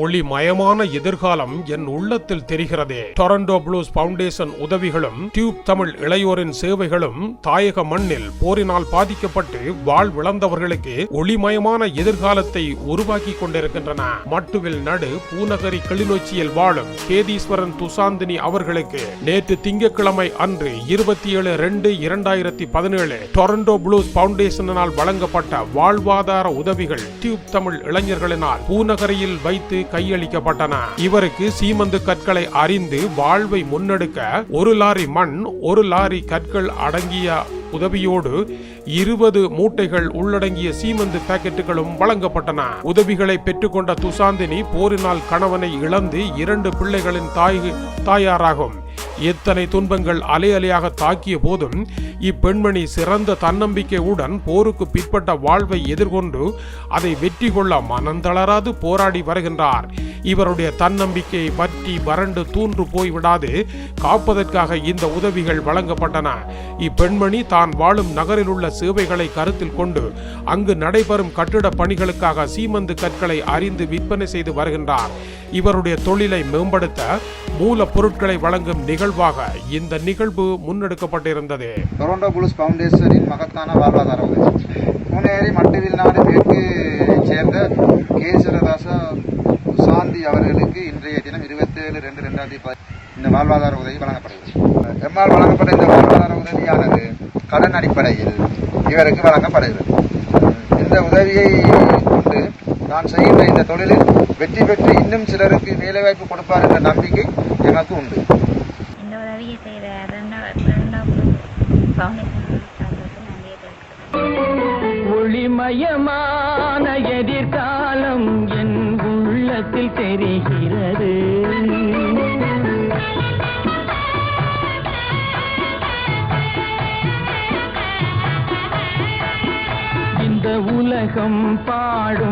ஒளிமயமான எதிர்காலம் என் உள்ளத்தில் தெரிகிறதே. டொரண்டோ ப்ளூஸ் பவுண்டேஷன் உதவிகளும் டியூப் தமிழ் இளையோரின் சேவைகளும் தாயக மண்ணில் போரினால் பாதிக்கப்பட்டு வாழ்விழந்தவர்களுக்கு ஒளிமயமான எதிர்காலத்தை உருவாக்கி கொண்டிருக்கின்றன. மட்டுவில் நடு பூநகரி கிளிநொச்சியில் வாழும் கேதீஸ்வரன் துசாந்தினி அவர்களுக்கு நேற்று திங்கட்கிழமை அன்று இருபத்தி ஏழு ரெண்டு இரண்டாயிரத்தி பதினேழு டொரண்டோ ப்ளூஸ் பவுண்டேஷனால் வழங்கப்பட்ட வாழ்வாதார உதவிகள் டியூப் தமிழ் இளைஞர்களினால் பூநகரியில் வைத்து கையளிக்கப்பட்டன. இவருக்கு சீமந்து கற்களை அறிந்து வாழ்வை முன்னெடுக்க ஒரு லாரி மண் ஒரு லாரி கற்கள் அடங்கிய உதவியோடு இருபது மூட்டைகள் உள்ளடங்கிய சீமந்து பாக்கெட்டுகளும் வழங்கப்பட்டன. உதவிகளை பெற்றுக்கொண்ட துசாந்தினி போரினால் கணவனை இழந்து இரண்டு பிள்ளைகளின் தாய் தாயாராகும். எத்தனை துன்பங்கள் அலை அலையாக தாக்கிய போதும் இப்பெண்மணி சிறந்த தன்னம்பிக்கையுடன் போருக்கு பிற்பட்ட வாழ்வை எதிர்கொண்டு அதை வெற்றி கொள்ள மனந்தளராது போராடி வருகின்றார். இவருடைய தன்னம்பிக்கை பற்றி வறண்டு தூன்று போய்விடாது. காப்பதற்காக இந்த உதவிகள் வழங்கப்பட்டன. இப்பெண்மணி தான் வாழும் நகரில் உள்ள சேவைகளை கருத்தில் கொண்டு அங்கு நடைபெறும் கட்டிட பணிகளுக்காக சீமந்து கற்களை அறிந்து விற்பனை செய்து வருகின்றார். இவருடைய தொழிலை மேம்படுத்த மூல பொருட்களை வழங்கும் நிகழ்வாக இந்த நிகழ்வு முன்னெடுக்கப்பட்டிருந்தது. டொரண்டோ புளுஸ் ஃபவுண்டேஷனின் மகத்தான வாழ்வாதார உதவி முன்னேறி மட்டுவில் நாடு மேற்கு சேர்ந்த கேசரதாச சாந்தி அவர்களுக்கு இன்றைய தினம் இருபத்தேழு ரெண்டு ரெண்டாயிரத்தி இந்த வாழ்வாதார உதவி வழங்கப்படுகிறது. எம்மால் வழங்கப்பட்ட இந்த வாழ்வாதார உதவியானது கடன் அடிப்படையில் இவருக்கு வழங்கப்படுகிறது. இந்த உதவியை கொண்டு நான் செய்கின்ற இந்த தொழிலில் வெற்றி பெற்று இன்னும் சிலருக்கு வேலைவாய்ப்பு கொடுப்பார் என்ற நம்பிக்கை எனக்கு உண்டு. இந்த உதவியை செய்த ஒளிமயமான எதிர்காலம் என் உள்ளத்தில் தெரிகிறது. இந்த உலகம் பாடும்